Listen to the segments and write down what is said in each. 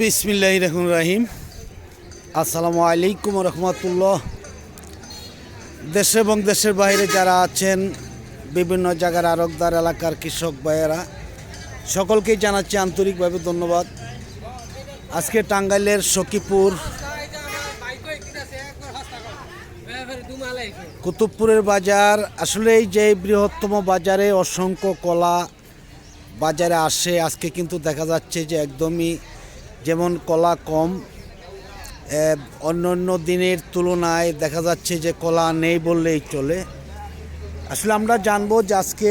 বিসমিল্লাহ রহমান রাহিম। আসসালামু আলাইকুম রহমতুল্লাহ। দেশে এবং দেশের বাইরে যারা আছেন, বিভিন্ন জায়গার আরকদার এলাকার কৃষক ভাইয়েরা, সকলকেই জানাচ্ছি আন্তরিকভাবে ধন্যবাদ। আজকে টাঙ্গাইলের সখীপুর, কুতুবপুরের বাজার, আসলে এই যে বৃহত্তম বাজারে অসংখ্য কলা বাজারে আসে, আজকে কিন্তু দেখা যাচ্ছে যে একদমই যেমন কলা কম অন্য অন্য দিনের তুলনায় দেখা যাচ্ছে যে কলা নেই বললেই চলে। আসলে আমরা জানব যে আজকে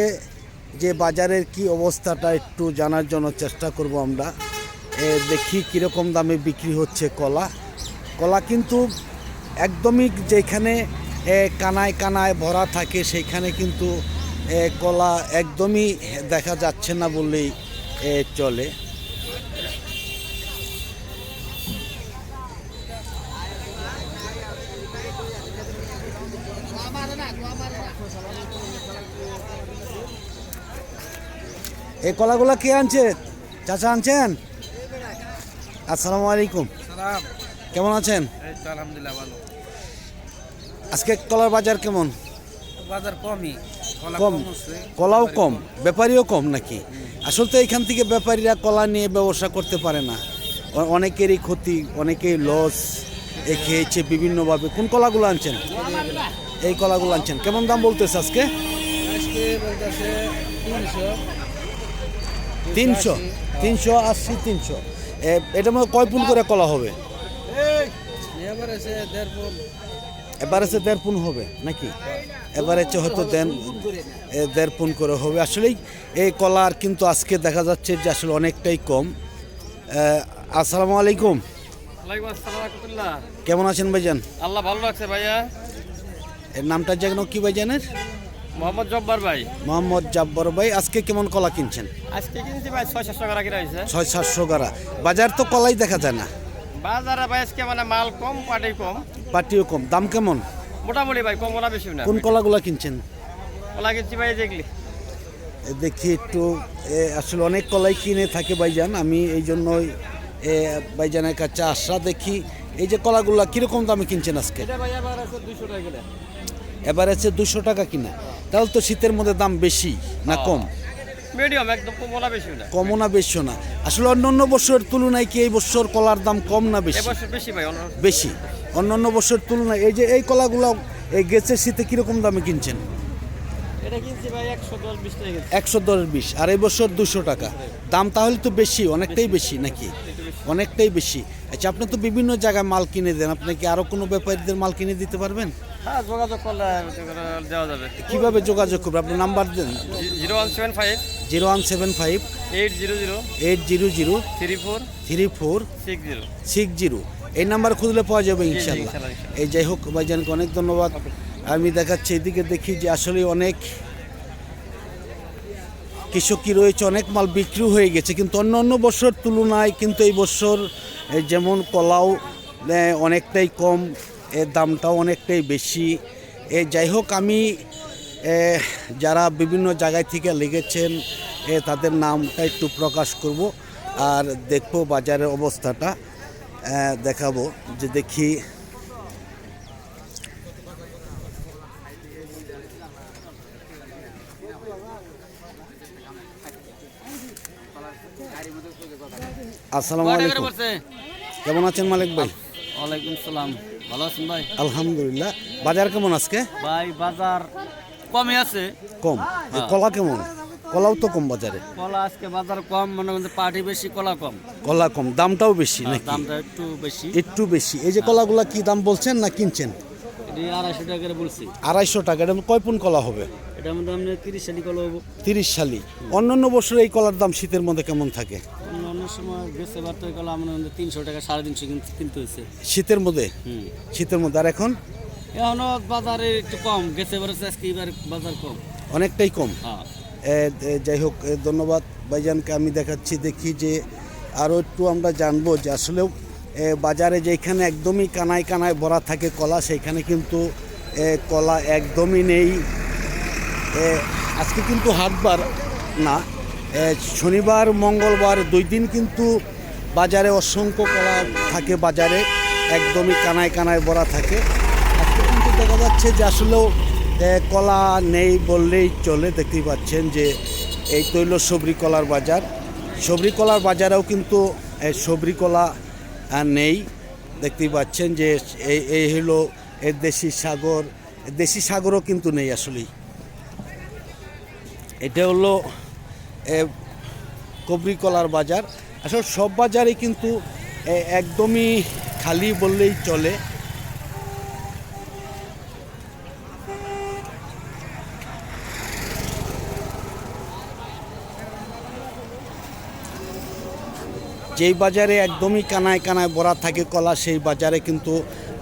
যে বাজারের কি অবস্থাটা একটু জানার জন্য চেষ্টা করব আমরা। দেখি কীরকম দামে বিক্রি হচ্ছে কলা। কলা কিন্তু একদমই যেখানে কানায় কানায় ভরা থাকে সেইখানে কিন্তু কলা একদমই দেখা যাচ্ছে না বললেই চলে। এই কলাগুলা কে আনছে? চাচা আনছেন? আসসালামু আলাইকুম কেমন আছেন? আলহামদুলিল্লাহ ভালো। আজকে কলার বাজার কেমন? বাজার কমই। কম। কলাও কম। ব্যাপারীও কম নাকি? আসলে তো এখান থেকে ব্যাপারীরা কলা নিয়ে ব্যবসা করতে পারে না। অনেকেরই ক্ষতি অনেকেই লস এ খেয়েছে বিভিন্নভাবে। কোন কলাগুলো আনছেন? এই কলাগুলো আনছেন। কেমন দাম বলতেছে আজকে? তিনশো তিনশো আশি তিনশো। এটা মধ্যে কয় পুন করে কলা হবে? এবার আছে দেড় পুন হবে নাকি? এবার হচ্ছে হয়তো দেন দেড় পুন করে হবে। আসলেই এই কলার কিন্তু আজকে দেখা যাচ্ছে যে আসলে অনেকটাই কম। আসসালামু আলাইকুম। কেমন আছেন ভাইজান? আল্লাহ ভালো রাখছে ভাইয়া। এর নামটা যেন কি ভাইজানের? মোহাম্মদ জব্বার ভাই। মোহাম্মদ জাব্বর ভাই আজকে কেমন কলা কিনছেন? আজকে কিনছি ভাই ছয় সাতশো টাকা কিনা হয়েছে। ছয় সাতশো গাড়া বাজার তো কলাই দেখা যায় না। বাজারে ভাই আজকে মানে মাল কম পাটি কম। পাটিও কম। দাম কেমন? মোটামুটি ভাই কম ওরা বেশি না। কোন কলাগুলা কিনছেন? ওলা কিনছি ভাই দেখলি। দেখি একটু এ, আসলে অনেক কলাই কিনে থাকে ভাইজান। আমি এই জন্যই ভাইজানের কাছে আসা দেখি। এই যে কলাগুলা কীরকম দামে কিনছেন আজকে? এবার আছে দুশো টাকা কিনা। তাহলে তো শীতের মধ্যে দাম বেশি না কম? মিডিয়াম একদম কম ওরা বেশি না। কমও না বেশিও না। আসলে অন্য অন্য বছরের তুলনায় কি এই বছর কলার দাম কম না বেশি? এবছর বেশি ভাই বেশি। অন্য অন্য বছরের তুলনায় এই যে এই কলাগুলো এই গেছের শীতে কীরকম দামে কিনছেন? এটা কিনছি ভাই একশো দশ বিশ একশো দশ বিশ। আর এই বছর দুশো টাকা। দাম তাহলে তো বেশি অনেকটাই বেশি। নাকি? অনেকটাই বেশি। আচ্ছা আপনি তো বিভিন্ন জায়গায় মাল কিনে দেন। আপনি কি আরও কোনো ব্যাপারীদের মাল কিনে দিতে পারবেন? হ্যাঁ যোগাযোগ করলে দেওয়া যাবে। কীভাবে যোগাযোগ করবে আপনার নাম্বার দেন। Zero one seven five zero one seven five eight zero zero eight zero zero three four three four six zero. Six zero. এই নাম্বার খুঁজলে পাওয়া যাবে ইনশাল্লাহ। এই যাই হোক ভাইজানকে অনেক ধন্যবাদ। আমি দেখাচ্ছি এদিকে দেখি যে আসলে অনেক কৃষকই রয়েছে অনেক মাল বিক্রি হয়ে গেছে কিন্তু অন্য অন্য বছর তুলনায় কিন্তু এই বছর যেমন কলাও অনেকটাই কম এর দামটাও অনেকটাই বেশি। এ যাই হোক আমি যারা বিভিন্ন জায়গায় থেকে লেগেছেন এ, তাদের নামটা একটু প্রকাশ করব আর দেখব বাজারের অবস্থাটা দেখাবো যে দেখি। আসসালামু আলাইকুম। কেমন আছেন মালিক ভাই? ওয়ালাইকুম সালাম। ভালো আছেন ভাই? আলহামদুলিল্লাহ। বাজার কেমন আজকে? ভাই বাজার কমে আছে। কম। কলা কেমন? কলাও তো কম বাজারে। কলা আজকে বাজার কম মনে করছে পার্টি বেশি কলা কম। কলা কম। দামটাও বেশি নাকি? দামটা একটু বেশি। একটু বেশি। এই যে কলাগুলা কি দাম বলছেন না কিনছেন? আড়াইশো টাকা করে বলছি। আড়াইশো টাকা। এটা কয় পুন কলা হবে? এটা মধ্যে আপনি তিরিশ সালি কলা হব। তিরিশ সালি অন্যান্য বছর এই কলার দাম শীতের মধ্যে কেমন থাকে? সময় গেছে বার তো এই কলা মনে হয় তিনশো টাকা সাড়ে তিনশো কিনতে কিনতে হয়েছে শীতের মধ্যে? হুম। শীতের মধ্যে। আর এখন? এখনও বাজারে একটু কম গেছে বার আজকে এবার বাজার কম। অনেকটাই কম। হ্যাঁ। যাই হোক ধন্যবাদ ভাইজানকে। আমি দেখাচ্ছি দেখি যে আরও একটু আমরা জানব যে আসলেও বাজারে যেখানে একদমই কানায় কানায় ভরা থাকে কলা সেইখানে কিন্তু কলা একদমই নেই। আজকে কিন্তু হাটবার না। শনিবার, মঙ্গলবার দুই দিন কিন্তু বাজারে অসংখ্য কলা থাকে বাজারে, একদমই কানায় কানায় ভরা থাকে। আজকে কিন্তু দেখা যাচ্ছে যে আসলেও কলা নেই বললেই চলে। দেখতেই পাচ্ছেন যে এই তৈল সবরি কলার বাজার। সবরি কলার বাজারেও কিন্তু সবরি কলা নেই। দেখতেই পাচ্ছেন যে এই এই হলো এর দেশি সাগর দেশি সাগরও কিন্তু নেই আসলেই। এটা হলো এ, কবরি কলার বাজার। আসলে সব বাজারই কিন্তু একদমই খালি বললেই চলে। যেই বাজারে একদমই কানায় কানায় ভরা থাকে কলা সেই বাজারে কিন্তু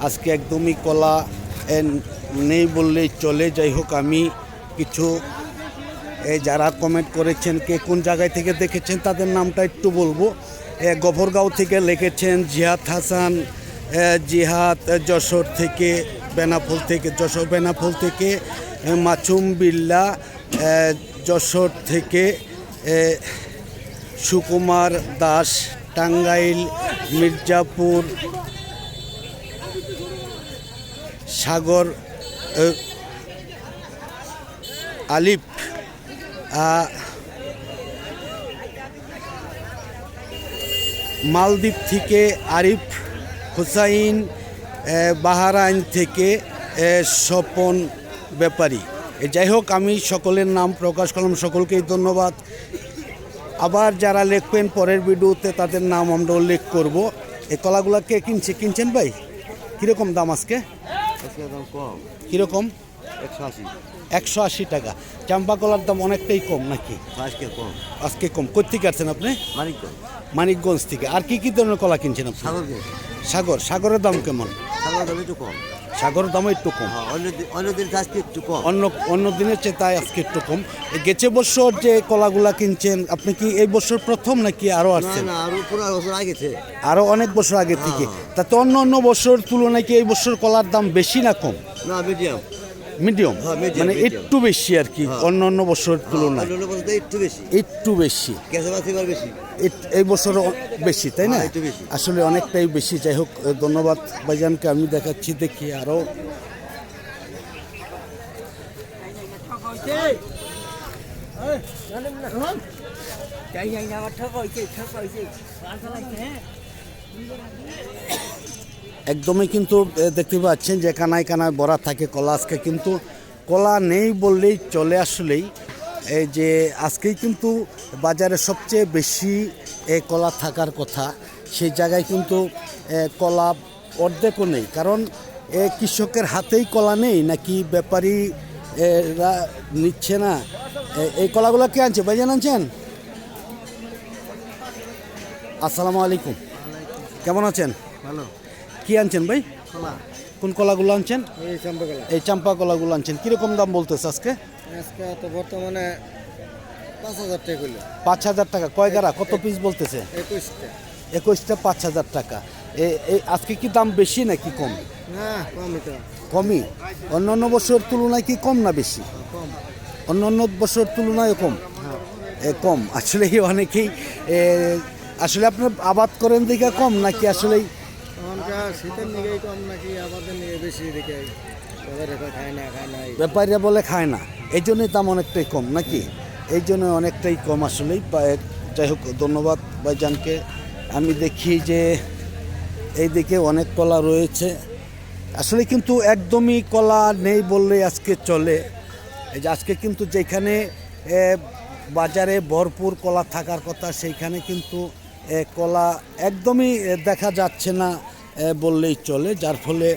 আজকে একদমই কলা নেই বললেই চলে। যাই হোক আমি কিছু যারা কমেন্ট করেছেন কে কোন জায়গায় থেকে দেখেছেন তাদের নামটা একটু বলব। এ, গফরগাঁও থেকে লিখেছেন জিহাদ হাসান জিহাদ যশোর থেকে বেনাফুল থেকে যশোর বেনাফুল থেকে মাছুম বিল্লা যশোর থেকে সুকুমার দাস টাঙ্গাইল মির্জাপুর সাগর আলিফ মালদ্বীপ থেকে আরিফ হুসাইন বাহারাইন থেকে স্বপন ব্যাপারী। যাই হোক আমি সকলের নাম প্রকাশ করলাম। সকলকেই ধন্যবাদ। আবার যারা লিখবেন পরের ভিডিওতে তাদের নাম আমরা উল্লেখ করব। এই কলাগুলো কে কিনছে? কিনছেন ভাই? কীরকম দাম আজকে? কীরকম? একশো আশি। টাকা। চাম্পা কলার দাম অনেকটাই কম নাকি? আজকে কম। আজকে কম। কোথেকে আসছেন আপনি? মানিক মানিকগঞ্জ থেকে। আর কি কি ধরনের কলা কিনছেন আপনি? সাগর সাগরের দাম কেমন? সাগর দাম একটু কম। সাগরের দাম একটু কম। হ্যাঁ আজকে একটু কম। অন্য অন্য দিনের চেয়ে তাই আজকে একটু কম। এই গেছে বছর যে কলাগুলা কিনছেন আপনি কি এই বছর প্রথম নাকি আরও আসছেন? আরও অনেক বছর আগে থেকে। তাতে অন্য অন্য বছর তুলনায় কি এই বছর কলার দাম বেশি না কম? না মিডিয়াম মিডিয়াম হ্যাঁ, মানে। একটু বেশি আর কি অন্য তুলনায়। অন্য বছর তো একটু বেশি। একটু বেশি। এই বছর বেশি তাই না? হ্যাঁ, আসলে অনেকটাই বেশি। যাই হোক ধন্যবাদ ভাইজানকে আমি দেখাচ্ছি দেখি আরও একদমই কিন্তু দেখতে পাচ্ছেন যে কানায় কানায় ভরা থাকে, কলা আজকে কিন্তু কলা নেই বললেই চলে আসলেই। এই যে আজকেই কিন্তু বাজারে সবচেয়ে বেশি, এ, কলা থাকার কথা। সেই জায়গায় কিন্তু কলা অর্ধেকও নেই। কারণ, এ, কৃষকের হাতেই কলা নেই, নাকি ব্যাপারী এরা নিচ্ছে না? এই কলাগুলো কে আনছে? ভাইজান আনছেন? আসসালামু আলাইকুম। কেমন আছেন? ভালো। কি আনছেন ভাই? কোন কলাগুলো আনছেন? এই চাম্পা কলাগুলো আনছেন। কীরকম দাম বলতেছে আজকে? আজকে তো বর্তমানে পাঁচ হাজার টাকা করল পাঁচ হাজার টাকা। কয় গাড়া কত পিস বলতেছে? একুশটা। একুশটা পাঁচ হাজার টাকা। এই আজকে কি দাম বেশি নাকি কম? না কমই অন্য অন্য বছর তুলনায় কি কম না বেশি? কম। অন্য অন্য বছর তুলনায় কম? এ, কম। আসলে অনেকেই আসলে আপনার আবাদ করেন দেখে কম নাকি আসলেই শীতের নিকেই কম নাকি আমাদের নিয়ে বেশি দিকে ব্যাপারীরা বলে খায় না। এই জন্যই দাম অনেকটাই কম নাকি? এই জন্য অনেকটাই কম আসলেই যাই হোক, ধন্যবাদ ভাইজানকে। আমি দেখি যে এই দিকে অনেক কলা রয়েছে। আসলে কিন্তু একদমই কলা নেই বললে আজকে চলে। এই যে আজকে কিন্তু যেখানে বাজারে ভরপুর কলা থাকার কথা, সেইখানে কিন্তু কলা একদমই দেখা যাচ্ছে না। বললেই চলে যার ফলে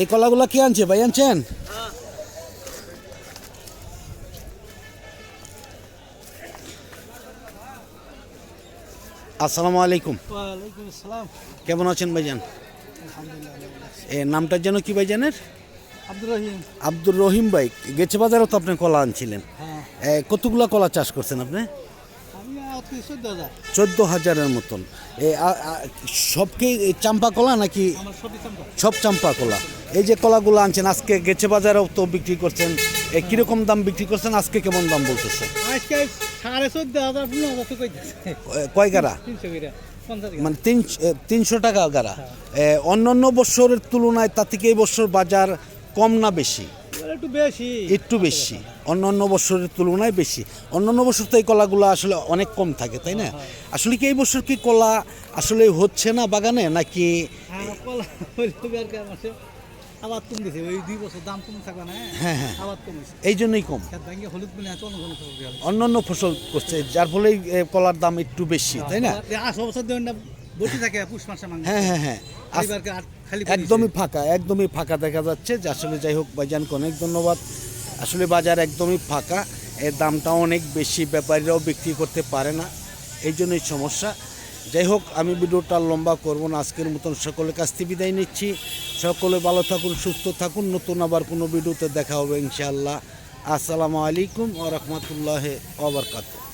এই কলাগুলো কে আনছে ভাই? আনছেন? আসসালামু আলাইকুম। কেমন আছেন ভাইজান? এ নামটা যেন কি ভাইজানের? আব্দুর রহিম। আব্দুর রহিম ভাই গেছে বাজারেও তো আপনি কলা আনছিলেন। হ্যাঁ। কতগুলা কলা চাষ করছেন আপনি? চোদ্দ হাজারের মতন। এ আ- আ- সব কি চাম্পা কলা নাকি? সব চাম্পা কলা। এই যে কলাগুলো আনছেন আজকে গেছে বাজারেও তো বিক্রি করছেন। কীরকম দাম বিক্রি করছেন? আজকে কেমন দাম বলতেছে? কয়- গাড়া? তিনশো মানে তিন তিনশো টাকা গাড়া। এ, অন্যান্য বছরের তুলনায় তা থেকে এই বছর বাজার কম না বেশি? একটু বেশি। একটু বেশি। অন্যান্য বছরের তুলনায় বেশি। অন্যান্য বছর তো এই কলাগুলো আসলে অনেক কম থাকে তাই না? আসলে কি এই বছর কি কলা আসলে হচ্ছে না বাগানে নাকি আর কলা হইল আর কি মাসে আবার কম দিছে ওই দুই বছর দাম কম থাকবে না হ্যাঁ? হ্যাঁ আবার কমেছে এই জন্যই কম। হলুদ আছে অন্য কোনো ফসল অন্যান্য ফসল করছে যার ফলে কলার দাম একটু বেশি তাই না? বছর থাকে হ্যাঁ হ্যাঁ হ্যাঁ। একদমই ফাঁকা একদমই ফাঁকা দেখা যাচ্ছে। যে আসলে যাই হোক ভাইজানকে অনেক ধন্যবাদ। আসলে বাজার একদমই ফাঁকা এর দামটা অনেক বেশি ব্যাপারীরাও বিক্রি করতে পারে না এই জন্যই সমস্যা। যাই হোক আমি ভিডিওটা লম্বা করব না আজকের মতন সকলের কাছ থেকে বিদায় নিচ্ছি। সকলে ভালো থাকুন সুস্থ থাকুন নতুন আবার কোনো ভিডিওতে দেখা হবে ইনশাআল্লাহ। আসসালামু আলাইকুম ও রহমতুল্লাহ ওবরকাতুহ